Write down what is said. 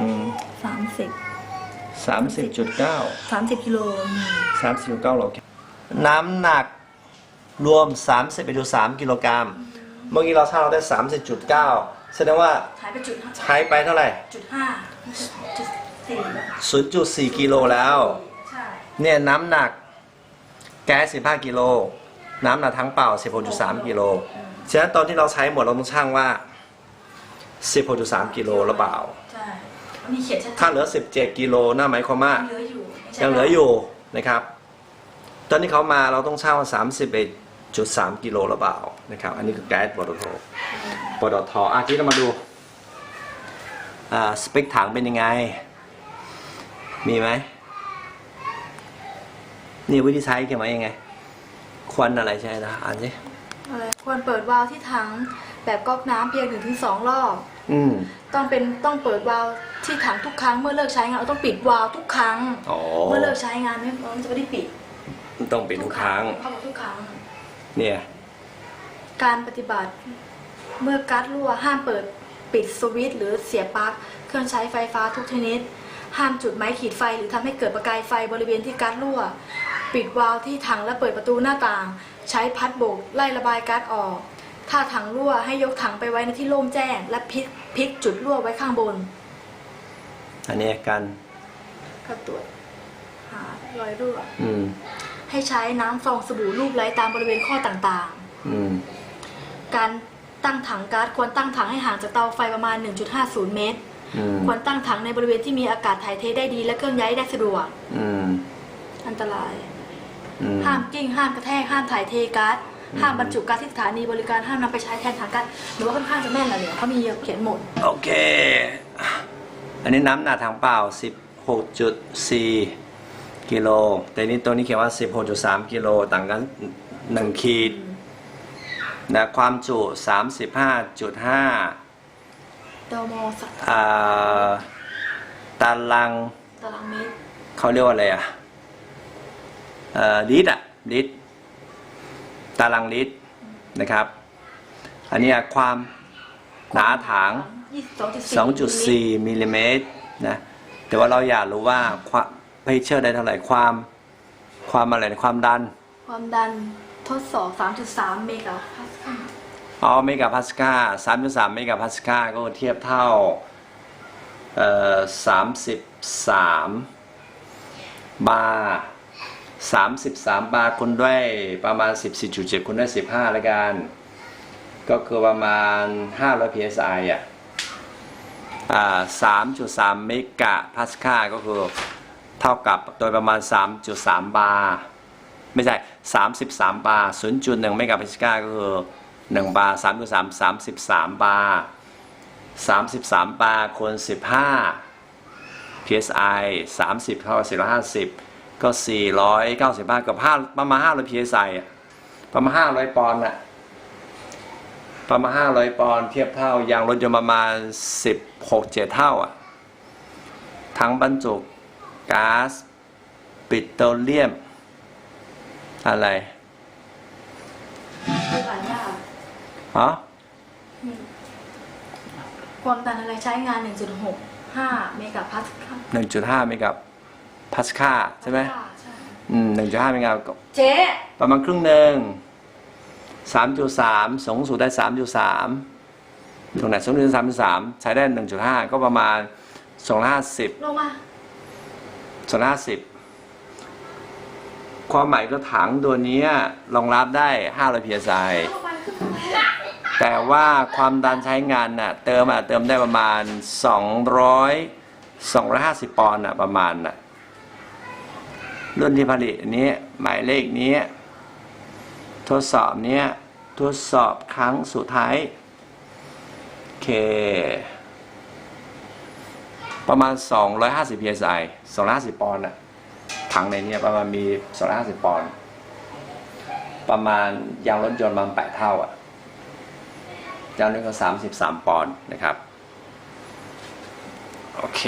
อืมสามสิบสามสิบจุดเก้าสามสิบกิโลอืมสามสิบเก้าโลน้ำหนักรวมสามสิบไปดูสามกิโลกรัมเมื่อกี้เราชั่งเราได้สามสิบจุดเก้าแสดงว่าหายไปจุดห้าใช้ไปเท่าไหร่จุดห้าจุดสี่ศูนย์จุดสี่กิโลแล้ว ใช่ เนี่ยน้ำหนักแก๊ส15กิโลน้ำหนักทั้งเปล่า16.3กิโลฉะนั้นตอนที่เราใช้หมดเราต้องช่างว่า16.3กิโลหรือเปล่าใช่ มีเขียนชัดถ้าเหลือ 17 กิโลน่าหมายความว่ายังเหลืออยู่ไม่ใช่ยังเหลืออยู่นะครับ ตอนที่เขามาเราต้องช่างว่า 31.3 กิโลหรือเปล่านะครับ อันนี้คือแก๊สปตทปตทอะที่เรามาดูอ่าสเปคถังเป็นยังไง มีไหมนี่วิธีใช้เขียนมายังไง ควันอะไรใช่นะอ่านสิอะไรควรเปิดวาล์วที่ถังแบบก๊อกน้ำเพียงหนึ่งถึงสองรอบ อืม ต้องเป็นต้องเปิดวาล์วที่ถังทุกครั้งเมื่อเลิกใช้งานเราต้องปิดวาล์วทุกครั้ง อ๋อเมื่อเลิกใช้งานไม่มันจะไม่ได้ปิดต้องเป็นทุกครั้ง เขาบอกทุกครั้ง เนี่ย การปฏิบัติ เมื่อก๊าซรั่วห้ามเปิดปิดสวิตช์หรือเสียบปลั๊กเครื่องใช้ไฟฟ้าทุกชนิด ห้ามจุดไม้ขีดไฟหรือทำให้เกิดประกายไฟบริเวณที่ก๊าซรั่ว ปิดวาล์วที่ถังและเปิดประตูหน้าต่าง ใช้พัดโบกไล่ระบายก๊าซออก ถ้าถังรั่วให้ยกถังไปไว้ในที่โล่งแจ้ง และพลิกพลิกจุดรั่วไว้ข้างบน อันนี้กันก็ตรวจหารอยรั่ว อืม ให้ใช้น้ำฟองสบู่ลูบไล้ตามบริเวณข้อต่างๆอืมการตั้งถังก๊าซควรตั้งถังให้ห่างจากเตาไฟประมาณ 1.50 เมตร อืม ควรตั้งถังในบริเวณที่มีอากาศถ่ายเทได้ดี และเครื่องย้ายได้สะดวก อืม อันตราย อืม ห้ามกิ้งห้ามกระแทกห้ามถ่ายเทก๊าซ ห้ามบรรจุก๊าซที่สถานีบริการห้ามนำไปใช้แทนถังก๊าซหรือว่าค่อนข้างจะแม่นแหละเนี่ยเขามีเขียนหมด โอเค อันนี้น้ำหนักทางเปล่า 16.4 กิโล แต่นี่ตัวนี้เขียนว่า 16.3 กิโล ต่างกัน 1 ขีดนะความจุ 35.5โดโมสักอ่าตารางตารางเมตรเขาเรียกว่าอะไรอะเอ่อลิตรอะลิตร ตารางลิตรนะครับ อันเนี้ยความหนาถาง 2.4 มิลลิเมตรนะแต่ว่าเราอยากรู้ว่าความเพชเชอร์ได้เท่าไหร่ความ ความอะไรนะความดัน ความดันทดสอบ 3.3 เมกะพาสคาลอ๋อเมกะพาสกาสามจุดสามเมกะพาสกาก็เทียบเท่าเอ่อสามสิบสามบาร์ สามสิบสามบาคูณด้วยประมาณสิบสี่จุดเจ็ดคูณด้วยสิบห้าละกัน ก็คือประมาณห้าร้อย psi อะอ่าสามจุดสามเมกะพาสกาก็คือเท่ากับโดยประมาณสามจุดสามบาร์ไม่ใช่สามสิบสามบาร์ศูนย์จุดหนึ่งเมกะพาสกาก็คือหนึ่งบาร์สามจุดสามสามสิบสามบาร์สามสิบสามบาร์คูณสิบห้า psi สามสิบเท่ากับสี่ร้อยห้าสิบ ก็สี่ร้อยเก้าสิบห้ากับห้าประมาณห้าร้อย psi อะประมาณห้าร้อยปอนด์อะประมาณห้าร้อยปอนด์เทียบเท่ายางรถยนต์ประมาณสิบหกเจ็ดเท่าอะทั้งบรรจุก๊าซปิโตรเลียม อะไรคือหลายอย่างอ๋อความดันอะไรใช้งาน 1.65 เมกะพาสคาลหนึ่งจุดห้าเมกะ พาสคาใช่ไหมใช่อืมหนึ่งจุดห้าเมกะเจ๊ประมาณครึ่งหนึ่งสามจุดสามสูงสุดได้สามจุดสามตรงไหนสูงสุดสามจุดสามใช้ได้หนึ่งจุดห้าก็ประมาณสองห้าสิบลงมาสองห้าสิบความหมายก็ถังตัวเนี้ยรองรับได้ห้าร้อย psi ลงมาขึ้นมาแต่ว่าความดันใช้งานน่ะเติมอะเติมได้ประมาณ200 250ปอนด์อะประมาณน่ะ รุ่นที่ผลิตอันนี้หมายเลขนี้ ทดสอบเนี้ยทดสอบครั้งสุดท้ายโอเค ประมาณ 250 psi 250 ปอนด์อะถังในนี้ประมาณมี 250 ปอนด์ประมาณยางรถยนต์ประมาณ 8 เท่าอะเจ้าหนึ่งก็สามสิบสามปอนด์นะครับ โอเค